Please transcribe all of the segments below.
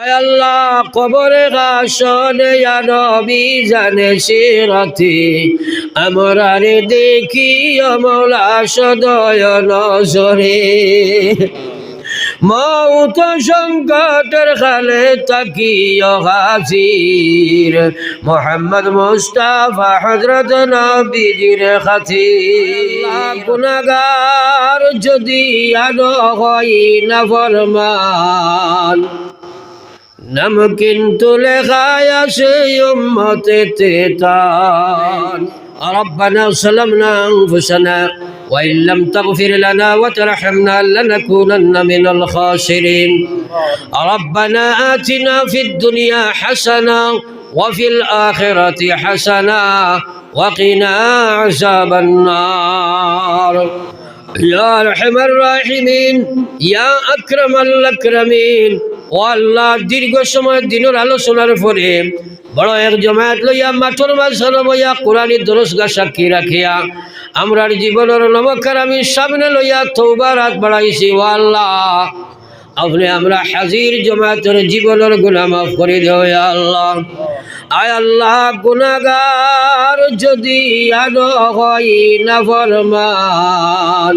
আল্লাহ, কবরে গাছনে নবী জানে সিরতি। আমরা রে দেখি অমলা সদয় নজরে। মৌত সংকটের খালে তাকিয় হাজির। মোহাম্মদ মুস্তাফা হজরত নবীজির খাতির। যদি আনো হয় না ফরমান। নাম কিন্তু লেখায় আছে উম্মতে তেতান ربنا ظلمنا أنفسنا وإن لم تغفر لنا وترحمنا لنكونن من الخاسرين ربنا آتنا في الدنيا حسنة وفي الآخرة حسنة وقنا عذاب النار يا أرحم الراحمين يا أكرم الأكرمين ও আল্লাহ, দীর্ঘ সময় দিনের আলোচনার পরে বড় এক জমায়েত লইয়া মাঠর মাঝখান বইয়া কোরআনি দরসগা সাক্ষী রাখিয়া আমরার জীবনের নমকার আমি সামনে লইয়া তৌবার হাত বাড়াইছি, ও আল্লাহ। আপনি আমরা হাজির জমাতের জীবনের গুণা মাফ করে দেও ইয়া আল্লাহ। আয় আল্লাহ গুনাগার যদি আনো হয় না ফরমান।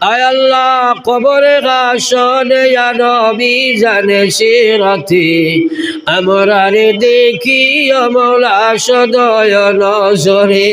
আয় কবরে গাছনে নবী জানে সিরতি। আমরা রে দেখি অমলা সদয় নজরে।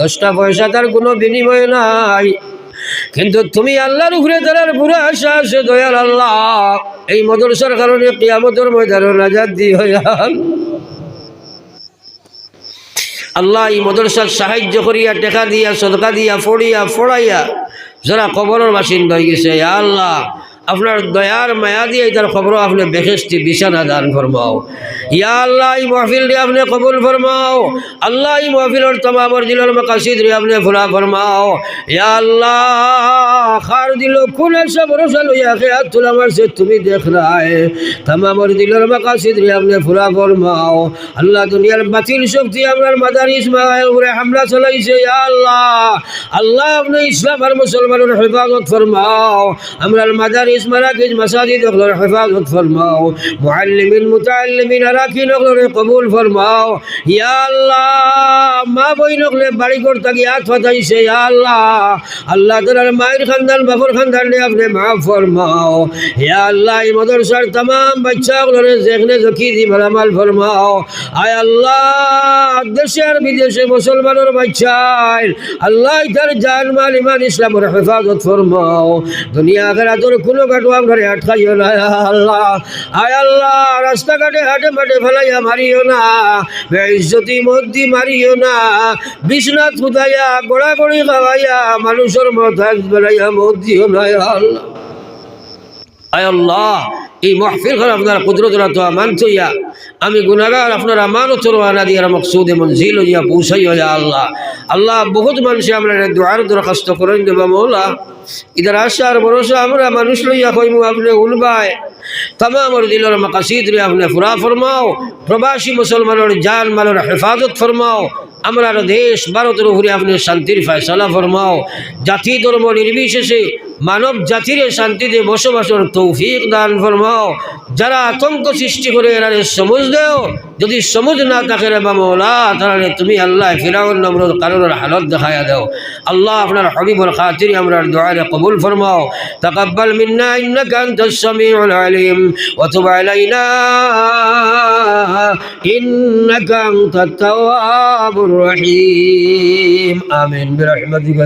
দশটা পয়সা তার কোনো বিনিময় নাই। কিন্তু তুমি আল্লাহর উপরে তার পুরো আশা আছে দয়াল আল্লাহ, এই মদরসার কারণে কিয়ামতের ময়দানে নাজাদ দি হয়াল আল্লাহ এই মদরসার সাহায্য করিয়া, টেকা দিয়া, সদকা দিয়া, ফড়িয়া, ফড়াইয়া, যারা কবরের বাসিন্দা হয়ে গেছে আল্লাহ আপনার দয়ার মায়া দিয়ে তার খবর আপনি বেহেস্তি বিছানা দান ফরমাও। ইয়া আল্লাহ মহফিল রে আপনি কবুল ফরমাও। আল্লাহ মহফিলর তমামর দিলর মকাসিদ রে আপনি ফুলা ফরমাও। ইয়া আল্লাহ, খার দিল খুন এসে ভরসা লইয়া খেয়া তুলা মারছে, তুমি দেখ রায় তমামর দিলর মকাসিদ রে আপনি ফুলা ফরমাও। আল্লাহ, দুনিয়ার বাতিল শক্তি আপনার মাদার ইসমাইল উপরে হামলা চলাইছে, ইয়া আল্লাহ। আল্লাহ, আপনি ইসলাম আর মুসলমানের হেফাজত ফরমাও। আমরার মাদার رئيس مراكز مساجد اغلر حفاظ فرماو معلم المتعلمين راكين اغلر قبول فرماو يا الله ما بين اغلر بڑی کر تقیات فتحی سے یا اللہ اللہ تعالی مائر خاندان بفر خاندان نے اپنے معاف فرماؤ یا اللہ مدرسر تمام بچہ اغلر ذہن زکی دی مرامل فرماؤ اے اللہ দেশে আর বিদেশে মুসলমানের বাচ্চাই আল্লাহ তার জান মাল ইমান ইসলামের হেফাজত دنیا اگر ادور কোনো কাটুয়া ঘরে আটকাইও না আল্লাহ, আয় আল্লাহ, রাস্তাঘাটে হাটে মাঠে ফেলাইয়া মারিও না, বেইজ্জতি মধ্যে মারিও না, বিশ্বনাথ ফুদাইয়া গোড়া গড়ি খাওয়াইয়া, মানুষের মথাজ বেড়াইয়া মদ্দিও না ইয়া আল্লাহ। আয় আল্লাহ এই মহফিল ঘর আপনার কুদরতরা তো আমান থইয়া আমি গুনাগার আপনার আমানত রওনা দিয়ে মকসুদে মঞ্জিল হইয়া পৌঁছাই হইয়া আল্লাহ। আল্লাহ বহুত মানুষে আমরা দোয়ার দরখাস্ত করেন দেবা মৌলা। ইদার আশার ভরসা আমরা মানুষ লইয়া কইমু, আপনি উলবায়। তমামর দিলর মকাসিদ রে আপনি ফুরা ফরমাও, প্রবাসী মুসলমানের জান মালের হেফাজত ফরমাও, আমরা দেশ, ভারতের উপরে আপনি শান্তির ফয়সলা ফরমাও, জাতি ধর্ম নির্বিশেষে মানব জাতির শান্তিতে বসবাসের তৌফিক দান ফরমাও। যারা আতঙ্ক সৃষ্টি করে এরারে সমুজ দেও। যদি সমুজ না থাকে রে বা মৌলা তাহলে তুমি আল্লাহ ফিরাউন নম্রদ কারণের হালত দেখায়া দাও। আল্লাহ আপনার হবিবর খাতির আমরা দোয়ারে কবুল ফরমাও। তাকাব্বাল মিন্না, ইন্নাকা আনতাস সামিউল আলিম। ওয়া তুব আলাইনা, ইন্নাকা আনতাত তাওয়াবুর রহিম। আমিন, বিরহমাতিকা